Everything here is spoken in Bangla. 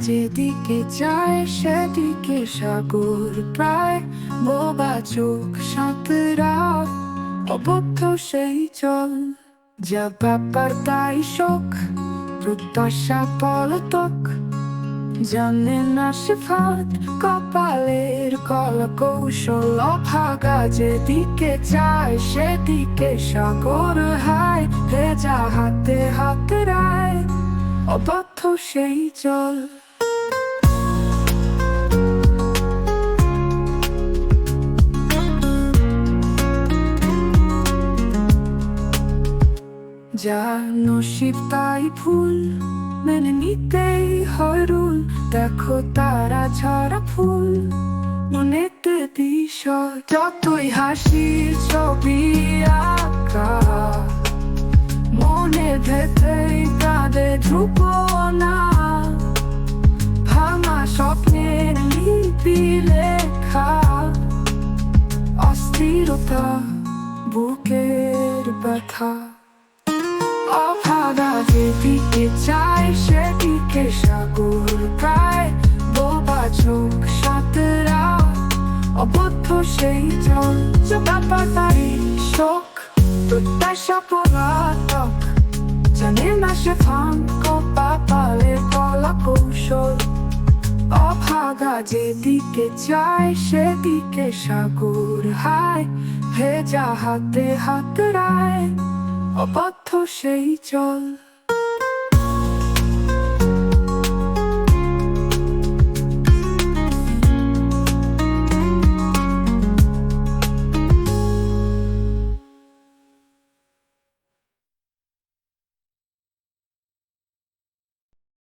যেদিকে সেদিকে সাগর প্রায়। বোবা চোখ সাঁতরা, অবদ্ধ সেই জল যা ব্যাপার তাই শোক প্রত্যাশা পলতক। জানে না সে ফাঁদ কল কৌশল অভাগা, যেদিকে যায় সেদিকে সাগর হায়, ভেজা হাতে হাতে রায় অবদ্ধ সেই জল। যা নসিব তাই ফুল মেনে নিতেই হয় রুল, দেখো তারা ঝরা ফুল। মনেতে বিষয়, যতই হাসির ছবি আঁকা, মনে ভেতরেই কাঁদে ধ্রুব না ভাঙা স্বপ্নের লিপি লেখা, অস্থিরতা বুকের ব্যথা। অভাগা চাই সেই জল ব্যাপারটাই শোক। প্রত্যাশা পলাতক জানে না সে ফাঙ্ক পাপালের কলা কৌশল। অভাগা যেদিকে চায়, সেদিকে সাগর হায়। ভেজা হাতে হাত রায়, অবদ্ধ সেই জল